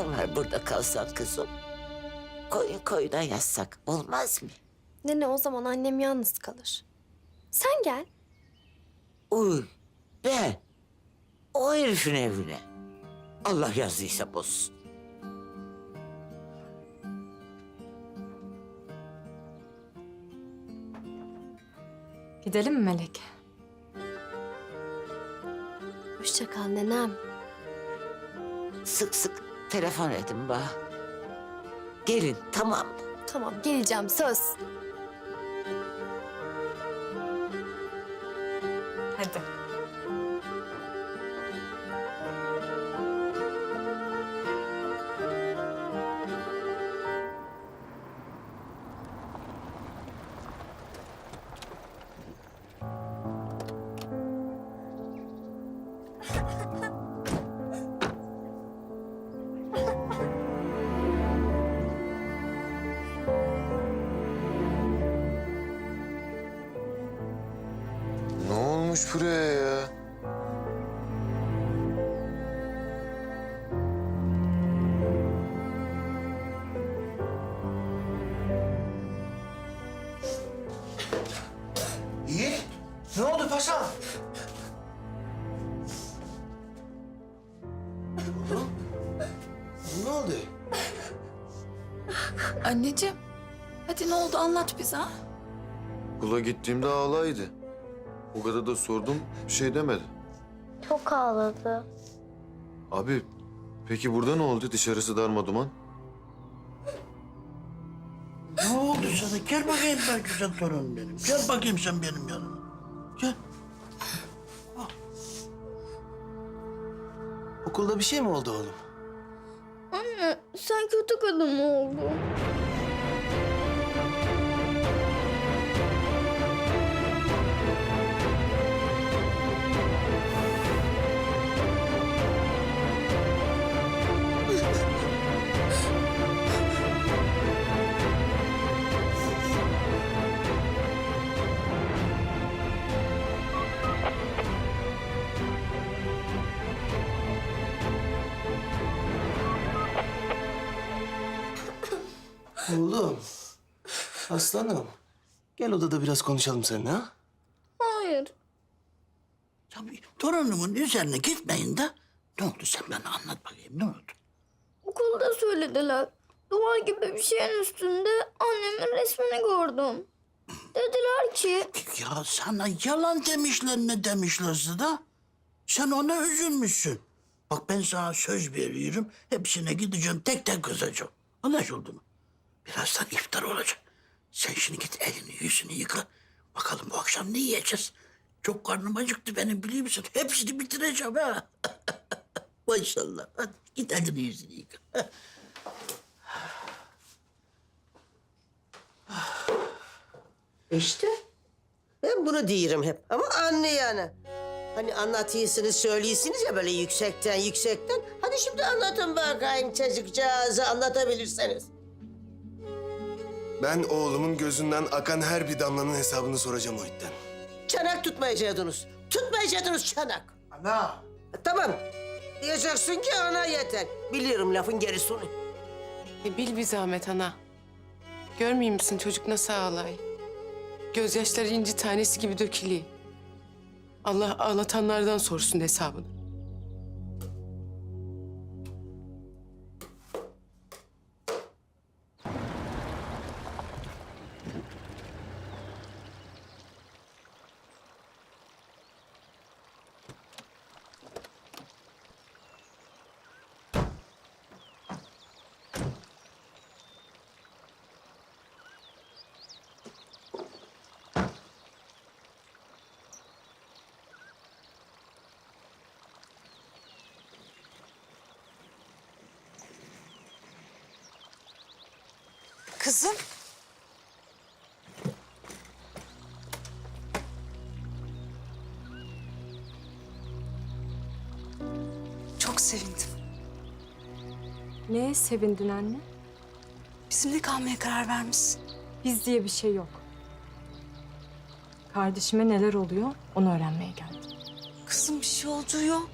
Ne var burada kalsan kızım? Koyun koyuna yazsak olmaz mı? Nene o zaman annem yalnız kalır. Sen gel. Uy ben o herifin evine. Allah yazdıysa bozsun. Gidelim mi Melek? Hoşça kal nenem. Sık sık telefon edin bana. Gelin tamam mı? Tamam geleceğim söz. Hadi. Ne olmuş buraya ya? Yiğit, ne oldu paşam? Ne oldu? Anneciğim, hadi ne oldu anlat bize ha? Okula gittiğimde ağlaydı. O kadar da sordum, bir şey demedi. Çok ağladı. Abi, peki burada ne oldu? Dışarısı darma duman. Ne oldu sana? Gel bakayım ben güzel torunum benim. Gel bakayım sen benim yanıma. Gel. Okulda bir şey mi oldu oğlum? Anne sen kötü kadın mı oldun? Oğlum. Aslanım. Gel odada biraz konuşalım seninle ha? Hayır. Tabii torunumun üzerine gitmeyin de. Ne oldu sen bana anlat bakayım ne oldu? Okulda söylediler. Duvar gibi bir şeyin üstünde annemin resmini gördüm. Dediler ki Ya sana yalan demişler ne demişlerse de. Sen ona üzülmüşsün. Bak ben sana söz veriyorum. Hepsine gideceğim tek tek kızacağım. Anlaşıldı mı? Birazdan iftar olacak. Sen şimdi git elini yüzünü yıka. Bakalım bu akşam ne yiyeceğiz? Çok karnım acıktı benim biliyor musun? Hepsini bitireceğim ha. Maşallah. Hadi git elini yüzünü yıka. İşte. Ben bunu diyorum hep ama anne yani. Hani anlatıyorsunuz, söylüyorsunuz ya böyle yüksekten yüksekten. Hadi şimdi anlatın bakayım çocukcağızı anlatabilirseniz. Ben oğlumun gözünden akan her bir damlanın hesabını soracağım Muhit'ten. Çanak tutmayacaktınız. Tutmayacaktınız çanak. Ana. Tamam. Diyeceksin ki ana yeter. Biliyorum lafın gerisini. E bil bir zahmet ana. Görmeyeyim misin çocuk nasıl ağlay? Gözyaşları inci tanesi gibi dökülüyor. Allah ağlatanlardan sorsun hesabını. Kızım. Çok sevindim. Neye sevindin anne? Bizimle kalmaya karar vermişsin. Biz diye bir şey yok. Kardeşime neler oluyor onu öğrenmeye geldim. Kızım bir şey olduğu yok.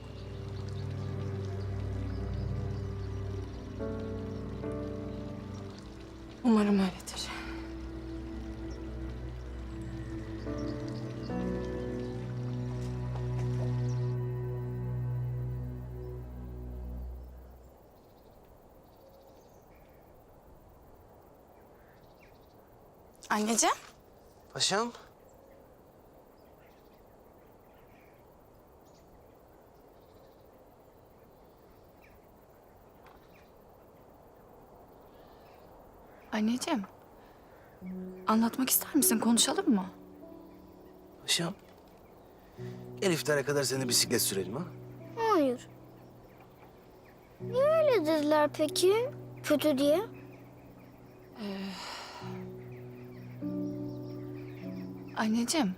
Umarım öyledir. Anneciğim. Paşam. Anneciğim. Anlatmak ister misin? Konuşalım mı? Paşam. Gel iftara kadar seni bisiklet sürelim ha. Hayır. Niye öyle dediler peki? Kötü diye. Anneciğim.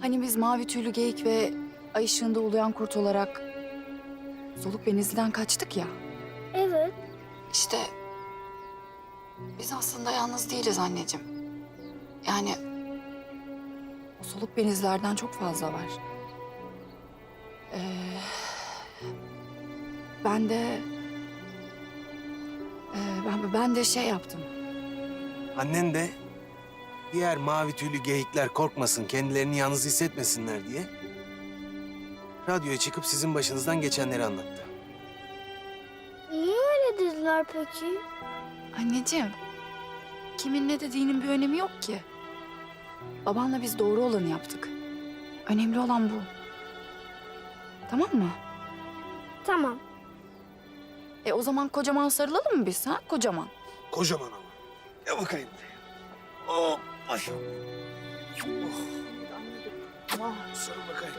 Hani biz mavi tüylü geyik ve ay ışığında uluyan kurt olarak soluk benizliden kaçtık ya. Evet. İşte biz aslında yalnız değiliz anneciğim. Yani o soluk benizlerden çok fazla var. Ee, ben de ee, ben ben de şey yaptım. Annen de diğer mavi tüylü geyikler korkmasın, kendilerini yalnız hissetmesinler diye radyoya çıkıp sizin başınızdan geçenleri anlattı. Niye öyle dediler peki? Anneciğim, kimin ne dediğinin bir önemi yok ki. Babanla biz doğru olanı yaptık. Önemli olan bu. Tamam mı? Tamam. E o zaman kocaman sarılalım mı biz ha? Kocaman. Kocaman ama. Ya bakayım. Oh, paşam. Oh. Sarıl bakayım.